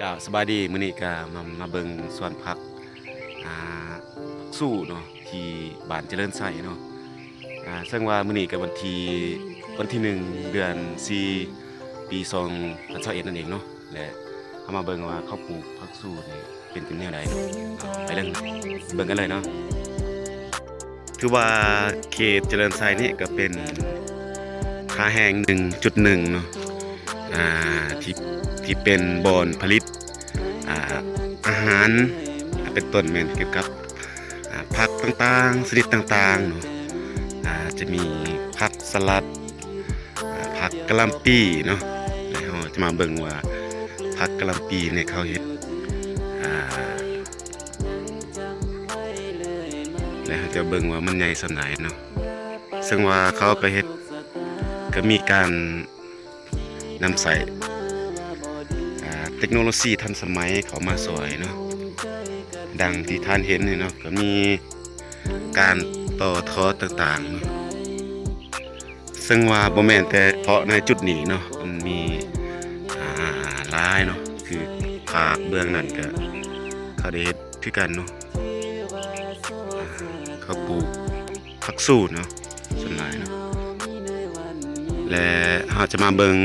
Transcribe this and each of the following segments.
จ้าสบายดีมื้อนี้ก็มามาเบิ่งสวนผักอ่าผักสู้เนาะที่บ้านเจริญไสเนาะอ่าซึ่งว่ามื้อนี้ก็วันที่วันที่หนึ่งเดือน4ปี2021นั่นเองเนาะและเอามาเบิ่งว่าเขาปลูกผักสู้นี่เป็นจังแนวใดเนาะไปเรื่องเบิ่งกันเลยเนาะถือว่าเขตเจริญไซนี่ก็เป็นค่าแห้ง1.1เนาะอ่า ที่ที่เป็นบอนผลิตอาอาหารเป็นต้นแมนเกี่ยวกับผักต่างๆชนิดต่างๆเนาะอ่าจะมีผักสลัดผักกะหล่ำปีเนาะแล้วเราจะมาเบิ่งว่าผักกะหล่ำปีเนี่ยเขาเฮ็ดอ่าแล้วจะเบิ่งว่ามันใหญ่สำไหนเนาะซึ่งว่าเขาก็เฮ็ดก็มีการ นำใส่เทคโนโลยีทันสมัยเขามาสวยเนาะดังที่ท่านเห็นเนาะก็มีการต่อทอต่างๆเนาะซึ่งว่าบ่แม่นแต่เพาะในจุดนี้เนาะมันมีอ่ายเนาะคือภาคเบื้องนั้นก็เขาได้เฮ็ดคือกันเนาะเขาปลูกผักสู้เนาะส่วนหลายเนาะ และเราจะมาเบิง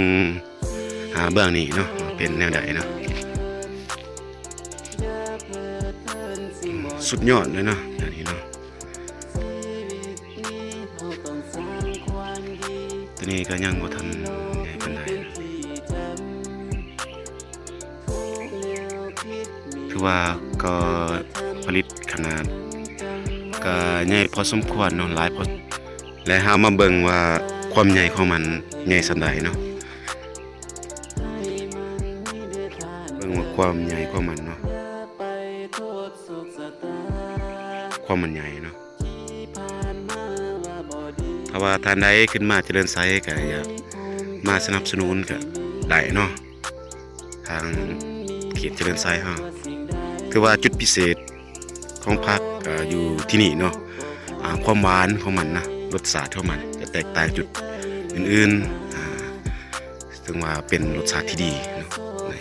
หาเบื้องนี้เนาะเป็นแนวใดเนาะสุดยอดเลยเนาะอย่างนี้เนาะตัวนี้ก็ยังบ่ทันใหญ่ปานใดนะถือว่าก็ผลิตขนาด ก็ใหญ่พอสมควรเนาะหลายพอและหามาเบิ่งว่า ความใหญ่ของมันใหญ่สันใดเนาะเบิ่องว่าความใหญ่ของมันเนาะความมันใหญ่เนาะถ้าว่าท่านใดขึ้นมาเจริญไซก็อยากมาสนับสนุนก็ได้เนาะทางเขตเจริญไซเฮาคือว่าจุดพิเศษของพักอยู่ที่นี่เนาะความหวานของมันนะรสชาติของมันจะแตกต่างจุด อื่นๆอ่าซึ่งว่าเป็นรสชาติที่ดีเนาะใน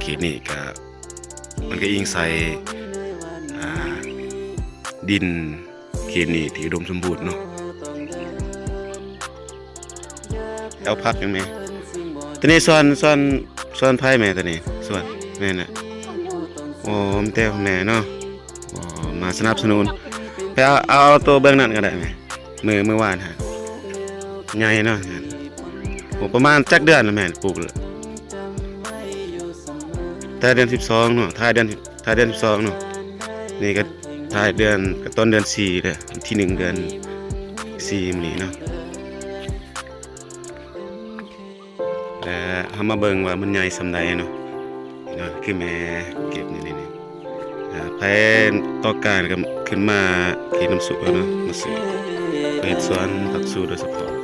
เขตนี้ก็มันก็อิงใส่ดินเขตนี้ที่อุดมสมบูรณ์เนาะเอาพักยังไงตัวนี้ส่วนส่วนส่วนไผ่แม่ตัวนี้ส่วนแม่น่ะโอ้มเต้แม่เนาะมาสนับสนุนไปเอาเอาตัวเบื้องนั้นก็ได้ไหมมือเมื่อวานฮะ ใหญ่เนาะโอ้ประมาณจักเดือนละแม่ปลูกเลยท้ายเดือนสิบสองเนาะท้ายเดือนท้ายเดือนสิบสองเนาะนี่ก็ท้ายเดือนก็ต้นเดือนสี่เลยที่หนึ่งเดือนสี่มื้อนี้เนาะและทำมาเบิ่งว่ามันใหญ่สำใดเนาะเนาะคือแม่เก็บนี่นี่นี่อ่าแพนต่อการก็ขึ้นมาเขตน้ำสุกแล้วเนาะมาซื้อเปิดสวนผักสูโดยเฉพาะ